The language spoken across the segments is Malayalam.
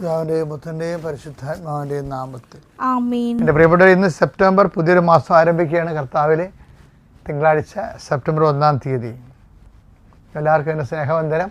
പിതാവിന്റെയും പുത്രന്റെയും പരിശുദ്ധാത്മാവിന്റെയും നാമത്തിൽ. എന്റെ പ്രിയപ്പെട്ടവർ ഇന്ന് സെപ്റ്റംബർ പുതിയൊരു മാസം ആരംഭിക്കുകയാണ് കർത്താവിലെ തിങ്കളാഴ്ച സെപ്റ്റംബർ ഒന്നാം തീയതി. എല്ലാവർക്കും എന്റെ സ്നേഹവന്ദനം.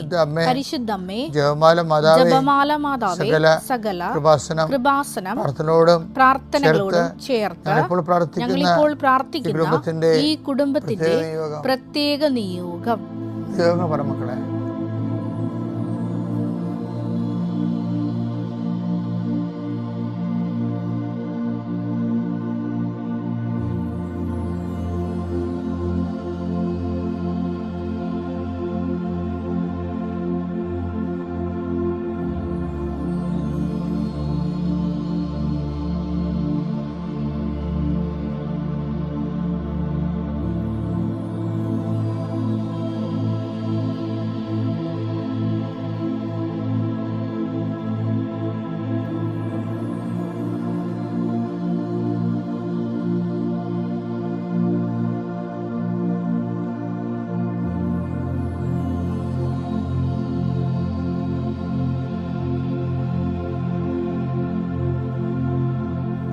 പരിശുദ്ധമ്മേ ജപമാല മാതാവേ ജപമാല മാതാവേ സകല സകല കൃപാസനം കൃപാസനം പ്രാർത്ഥനയോടും പ്രാർത്ഥനകളോടും ചേർത്ത് ഞങ്ങളിപ്പോൾ പ്രാർത്ഥിക്കുന്ന ഈ കുടുംബത്തിന്റെ പ്രത്യേക നിയോഗം. പ്രത്യേക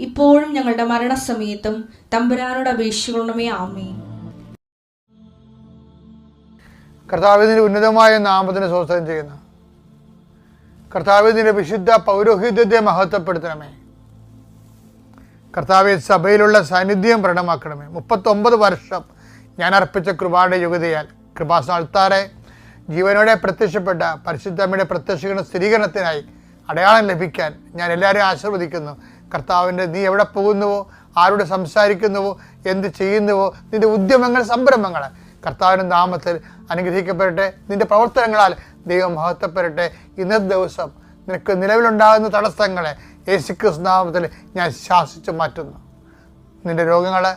ഇപ്പോഴും ഞങ്ങളുടെ മരണസമയത്തും തമ്പുരാനോട് അപേക്ഷിക്കണമേ ആമേ കർത്താവിന്റെ ഉന്നതമായ നാമത്തിന് സ്വസ്ഥം ചെയ്യുന്നു. കർത്താവിന്റെ വിശുദ്ധ പൗരോഹിത്യത്തെ മഹത്വപ്പെടുത്തണമേ. കർത്താവ് സഭയിലുള്ള സാന്നിധ്യം പ്രകടമാക്കണമേ. മുപ്പത്തൊമ്പത് വർഷം ഞാൻ അർപ്പിച്ച കൃപായുടെ യുഗതയാൽ കൃപാസന അൾത്താറെ ജീവനോടെ പ്രത്യക്ഷപ്പെട്ട പരിശുദ്ധമ്മയുടെ പ്രത്യക്ഷീകരണ സ്ഥിരീകരണത്തിനായി അടയാളം ലഭിക്കാൻ ഞാൻ എല്ലാവരെയും ആശീർവദിക്കുന്നു. കർത്താവിന്റെ നീ എവിടെ പോകുന്നുവോ? ആരോട് സംസാരിക്കുന്നുവോ? എന്ത് ചെയ്യുന്നുവോ? നിന്റെ ഉദ്യമങ്ങൾ സംരംഭങ്ങൾ. കർത്താവിന്റെ നാമത്തിൽ അനുഗ്രഹിക്കപ്പെടട്ടെ. നിന്റെ പ്രവർത്തനങ്ങളാൽ ദൈവം മഹത്വപ്പെടട്ടെ. ഇന്നത്തെ ദിവസം നിനക്ക് നിലവിലുണ്ടാകുന്ന തടസ്സങ്ങളെ യേശുക്രിസ് നാമത്തിൽ ഞാൻ ശാസിച്ചു മാറ്റുന്നു. നിന്റെ രോഗങ്ങൾ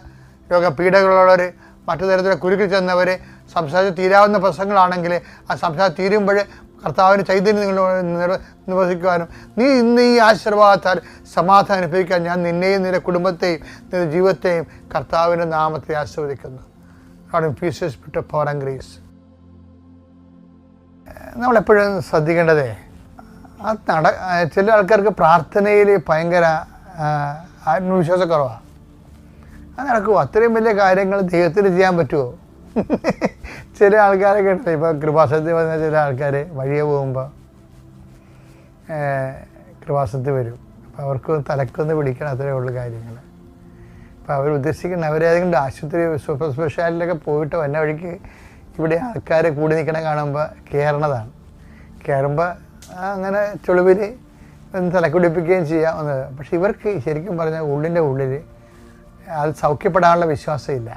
രോഗപീഠകളുള്ളവർ മറ്റു തരത്തിലെ കുരുക്കിൽ ചെന്നവർ സംസാരിച്ച് തീരാവുന്ന പ്രശ്നങ്ങളാണെങ്കിൽ ആ സംസാരം തീരുമ്പോൾ കർത്താവിന് ചൈതന്യം നിങ്ങൾ നിർവഹിക്കുവാനും നീ ഇന്ന് ഈ ആശീർവാദത്താൽ സമാധാനം അനുഭവിക്കാൻ ഞാൻ നിന്നെയും നിന്റെ കുടുംബത്തെയും നിന്റെ ജീവിതത്തെയും കർത്താവിന്റെ നാമത്തെ ആസ്വദിക്കുന്നു ഗ്രേസ് നമ്മളെപ്പോഴും ശ്രദ്ധിക്കേണ്ടതേ ആ നട ചില ആൾക്കാർക്ക് പ്രാർത്ഥനയിൽ ഭയങ്കര ആത്മവിശ്വാസക്കുറവാണ് അത് നടക്കുമോ അത്രയും വലിയ കാര്യങ്ങൾ ദൈവത്തിന് ചെയ്യാൻ പറ്റുമോ ചില ആൾക്കാരൊക്കെ ഉണ്ട്. ഇപ്പോൾ കൃപാസനത്തിൽ വന്ന ചില ആൾക്കാർ വഴിയെ പോകുമ്പോൾ കൃപാസനത്തിൽ വരും. അപ്പോൾ അവർക്ക് തലക്കൊന്ന് പിടിക്കണം അത്രേ ഉള്ളൂ കാര്യങ്ങൾ അപ്പോൾ അവർ ഉദ്ദേശിക്കുന്ന അവരേതെങ്കിലും ആശുപത്രി സൂപ്പർ സ്പെഷ്യാലിറ്റിയിലൊക്കെ പോയിട്ട് വന്ന വഴിക്ക് ഇവിടെ ആൾക്കാർ കൂടി നിൽക്കണ കാണുമ്പോൾ കയറണതാണ് കയറുമ്പോൾ അങ്ങനെ ചുളിവിൽ ഒന്ന് തലക്കുടിപ്പിക്കുകയും ചെയ്യാവുന്നത് പക്ഷെ ഇവർക്ക് ശരിക്കും പറഞ്ഞാൽ ഉള്ളിന്റെ ഉള്ളിൽ അത് സൗഖ്യപ്പെടാനുള്ള വിശ്വാസമില്ല.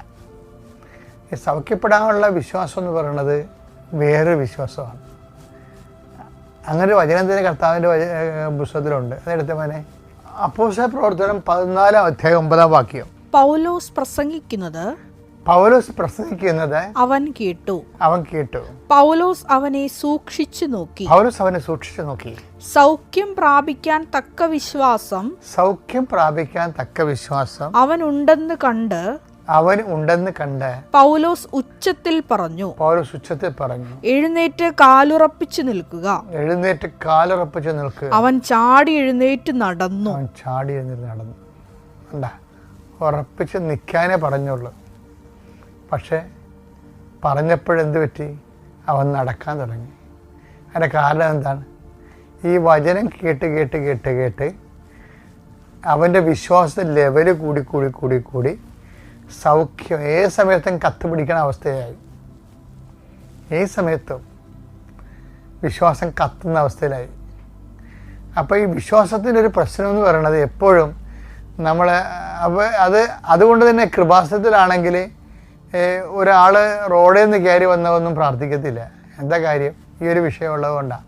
സൗഖ്യപ്പെടാനുള്ള വിശ്വാസം എന്ന് പറയുന്നത് വേറൊരു വിശ്വാസമാണ്. അങ്ങനെ വചനം തന്നെ കർത്താവിന്റെ പുസ്തകത്തിലുണ്ട്. അതെടുത്ത മോനെ. അപ്പോസ പ്രവർത്തനം പതിനാലാം അധ്യായം ഒമ്പതാം വാക്യം. പൗലോസ് പ്രസംഗിക്കുന്നത് പൗലോസ് പ്രസംഗിക്കുന്നത് അവൻ കേട്ടു. അവൻ കേട്ടു. പൗലോസ് അവനെ സൂക്ഷിച്ചു നോക്കി. പൗലോസ് അവനെ സൂക്ഷിച്ചു നോക്കി. സൗഖ്യം പ്രാപിക്കാൻ തക്ക വിശ്വാസം സൗഖ്യം പ്രാപിക്കാൻ തക്ക വിശ്വാസം അവൻ ഉണ്ടെന്ന് കണ്ട് അവൻ ഉണ്ടെന്ന് കണ്ട് പൗലോസ് ഉച്ചത്തിൽ പറഞ്ഞു പൗലോസ് ഉച്ചത്തിൽ പറഞ്ഞു എഴുന്നേറ്റ് കാലുറപ്പിച്ചു നിൽക്കുക. എഴുന്നേറ്റ് കാലുറപ്പിച്ച് നിൽക്കുക. അവൻ ചാടി എഴുന്നേറ്റ് നടന്നു. അവൻ ചാടി എഴുന്നേറ്റ് നടന്നു. കണ്ട? ഉറപ്പിച്ച് നിൽക്കാനേ പറഞ്ഞുള്ളൂ. പക്ഷേ പറഞ്ഞപ്പോഴെന്ത് പറ്റി? അവൻ നടക്കാൻ തുടങ്ങി. അതിന്റെ കാരണം എന്താണ്? ഈ വചനം കേട്ട് കേട്ട് കേട്ട് കേട്ട് അവന്റെ വിശ്വാസ ലെവൽ കൂടി കൂടി കൂടി കൂടി സൗഖ്യം. ഏത് സമയത്തും കത്ത് പിടിക്കണ അവസ്ഥയായി. ഏത് സമയത്തും വിശ്വാസം കത്തുന്ന അവസ്ഥയിലായി. അപ്പോൾ ഈ വിശ്വാസത്തിന്റെ ഒരു പ്രശ്നം എന്ന് പറയുന്നത് എപ്പോഴും നമ്മൾ അപ്പോൾ അത് അതുകൊണ്ട് തന്നെ കൃപാസനത്തിലാണെങ്കിൽ ഒരാൾ റോഡിൽ നിന്ന് കയറി വന്നതൊന്നും പ്രാർത്ഥിക്കത്തില്ല. എന്താ കാര്യം? ഈ ഒരു വിഷയമുള്ളത് കൊണ്ടാണ്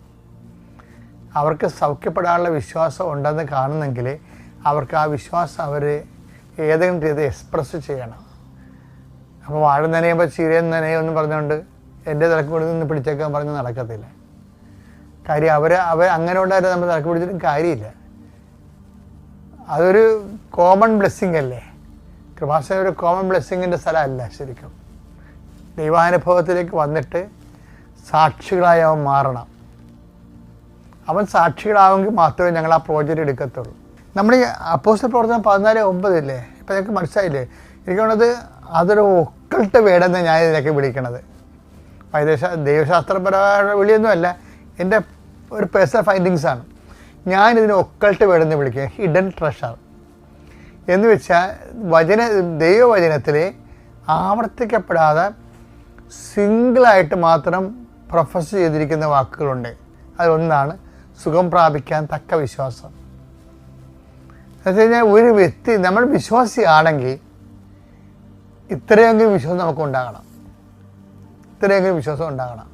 അവർക്ക് സൗഖ്യപ്പെടാനുള്ള വിശ്വാസം ഉണ്ടെന്ന് കാണുന്നെങ്കിൽ അവർക്ക് ആ വിശ്വാസം അവർ ഏതെങ്കിലും രീതി എക്സ്പ്രസ് ചെയ്യണം. അപ്പോൾ വാഴ നനയുമ്പോൾ ചീരയും നനയെന്നും പറഞ്ഞുകൊണ്ട് എന്റെ തിരക്ക് കൂടി നിന്ന് പിടിച്ചേക്കാൻ പറഞ്ഞ് നടക്കത്തില്ല. കാര്യം അവർ അവർ അങ്ങനെ ഉണ്ടായിരുന്നു നമ്മൾ തിരക്ക് പിടിച്ചിട്ടും കാര്യമില്ല. അതൊരു കോമൺ ബ്ലെസ്സിങ് അല്ലേ? കൃപാസന ഒരു കോമൺ ബ്ലെസ്സിങ്ങിന്റെ സ്ഥലമല്ല ശരിക്കും. ദൈവാനുഭവത്തിലേക്ക് വന്നിട്ട് സാക്ഷികളായി അവൻ മാറണം. അവൻ സാക്ഷികളാവെങ്കിൽ മാത്രമേ ഞങ്ങൾ ആ പ്രോജക്റ്റ് എടുക്കത്തുള്ളൂ. നമ്മൾ ഈ അപ്പോസ്റ്റൽ പ്രവർത്തനം പതിനാല് ഒമ്പതില്ലേ ഇപ്പം നിങ്ങൾക്ക് മനസ്സിലായില്ലേ? എനിക്ക് തോന്നുന്നത് അതൊരു ഒക്കൾട്ട് വേടെന്ന് ഞാൻ ഇതിനൊക്കെ വിളിക്കണത്. വൈദേശ ദൈവശാസ്ത്രപരമായ വിളിയൊന്നുമല്ല എന്റെ ഒരു പേഴ്സണൽ ഫൈൻഡിങ്സ് ആണ്. ഞാൻ ഇതിനെ ഒക്കൾട്ട് വേടെന്ന് വിളിക്കുക ഹിഡൻ ട്രഷർ. എന്ന് വെച്ചാൽ വചന ദൈവവചനത്തിൽ ആവർത്തിക്കപ്പെടാതെ സിംഗിളായിട്ട് മാത്രം പ്രൊഫസ് ചെയ്തിരിക്കുന്ന വാക്കുകളുണ്ട്. അതിലൊന്നാണ് സുഖം പ്രാപിക്കാൻ തക്ക വിശ്വാസം. കഴിഞ്ഞാൽ ഒരു വ്യക്തി നമ്മൾ വിശ്വാസിയാണെങ്കിൽ ഇത്രയെങ്കിലും വിശ്വാസം നമുക്ക് ഉണ്ടാകണം. ഇത്രയെങ്കിലും വിശ്വാസം ഉണ്ടാകണം.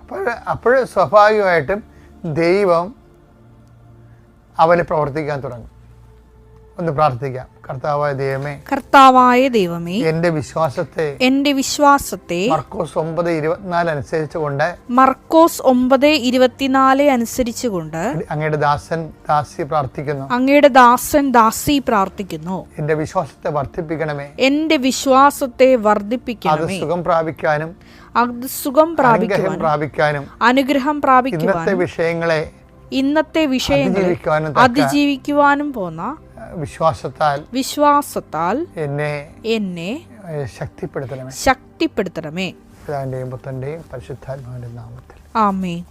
അപ്പോൾ അപ്പോൾ സ്വാഭാവികമായിട്ടും ദൈവം അവന് പ്രവർത്തിക്കാൻ തുടങ്ങും. ഒന്ന് പ്രാർത്ഥിക്കാം. കർത്താവായ ദൈവമേ കർത്താവായ ദൈവമേ എന്റെ വിശ്വാസത്തെ എന്റെ വിശ്വാസത്തെ മർക്കോസ് ഒമ്പത് ഇരുപത്തിനാല് അനുസരിച്ചുകൊണ്ട് മർക്കോസ് ഒമ്പത് ഇരുപത്തിനാല് അനുസരിച്ചുകൊണ്ട് അങ്ങയുടെ ദാസൻ ദാസി പ്രാർത്ഥിക്കുന്നു. അങ്ങയുടെ ദാസൻ ദാസി പ്രാർത്ഥിക്കുന്നു. എന്റെ വിശ്വാസത്തെ വർദ്ധിപ്പിക്കണമേ. എന്റെ വിശ്വാസത്തെ വർദ്ധിപ്പിക്കണമേ. സുഖം പ്രാപിക്കാനും അത് സുഖം അനുഗ്രഹം പ്രാപിക്കാനും അനുഗ്രഹം ഇന്നത്തെ വിഷയങ്ങളെ ഇന്നത്തെ വിഷയങ്ങളെ അതിജീവിക്കുവാനും പോന്ന വിശ്വാസത്താൽ വിശ്വാസത്താൽ എന്നെ എന്നെ ശക്തിപ്പെടുത്തണമേ. ശക്തിപ്പെടുത്തണമേ. പിതാവിന്റെയും പുത്രന്റെയും പരിശുദ്ധാത്മാവിന്റെ നാമത്തിൽ. ആമേ